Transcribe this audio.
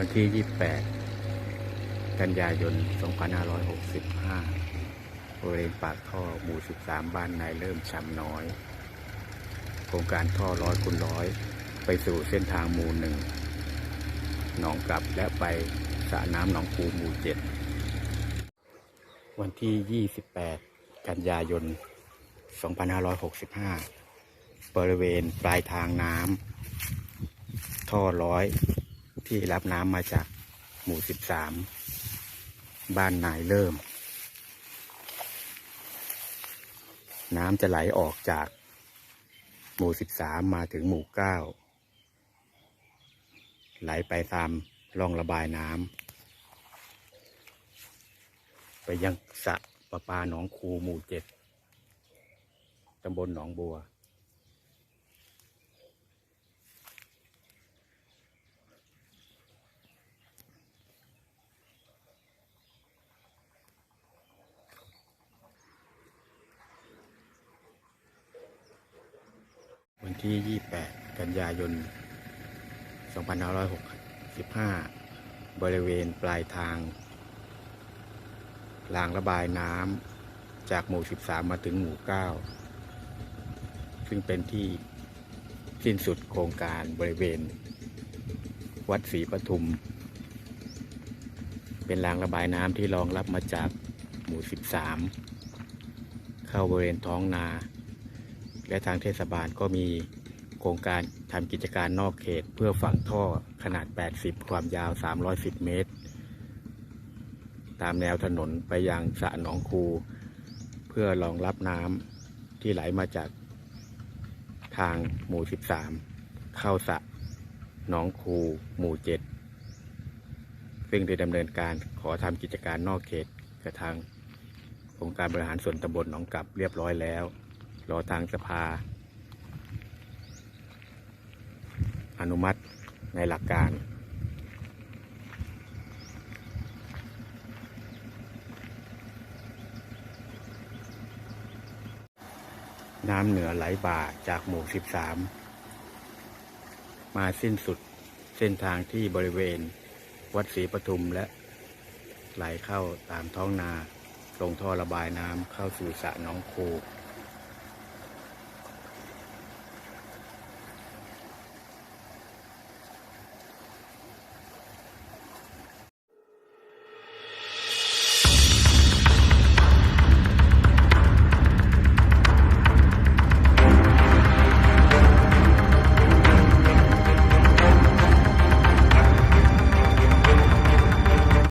วันที่ 28 กันยายน 2565 บริเวณปากท่อหมู่ 13 บ้านนายเริ่มช้ำน้อย โครงการท่อร้อยคูณร้อย ไปสู่เส้นทางหมู่หนึ่ง หนองกลับและไปสระน้ำหนองคูหมู่เจ็ดวันที่ 28 กันยายน 2565 บริเวณปลายทางน้ำท่อร้อย ที่รับน้ำมาจากหมู่13บ้านนายเริ่ม น้ำจะไหลออกจากหมู่13มาถึงหมู่9ไหลไปตามร่องระบายน้ำไปยังสระประปาหนองคูหมู่7ตำบลหนองบัว ที่ 28 กันยายน 2565 บริเวณปลายทาง รางระบายน้ำจากหมู่ 13 มาถึงหมู่ 9 ซึ่งเป็นที่สิ้นสุดโครงการบริเวณ วัดศรีปทุม เป็นรางระบายน้ำที่รองรับมาจากหมู่ 13 เข้าบริเวณท้องนา และทางเทศบาลก็มีโครงการทำกิจการนอกเขต เพื่อฝังท่อขนาด 80 ความยาว 310 เมตร ตามแนวถนนไปยังสระหนองคู เพื่อรองรับน้ำที่ไหลมาจากทางหมู่ 13 เข้าสระหนองคูหมู่ 7 ซึ่งได้ดำเนินการขอทำกิจการนอกเขตกับทางองค์การบริหารส่วนตำบลหนองกลับเรียบร้อยแล้ว รอทางสภา อนุมัติในหลักการน้ำเหนือไหลบ่าจากหมู่ 13 มาสิ้นสุดเส้นทางที่บริเวณ วัดศรีปทุมและ ไหลเข้าตามท้องนา ลงท่อระบายน้ำเข้าสู่สระหนองคู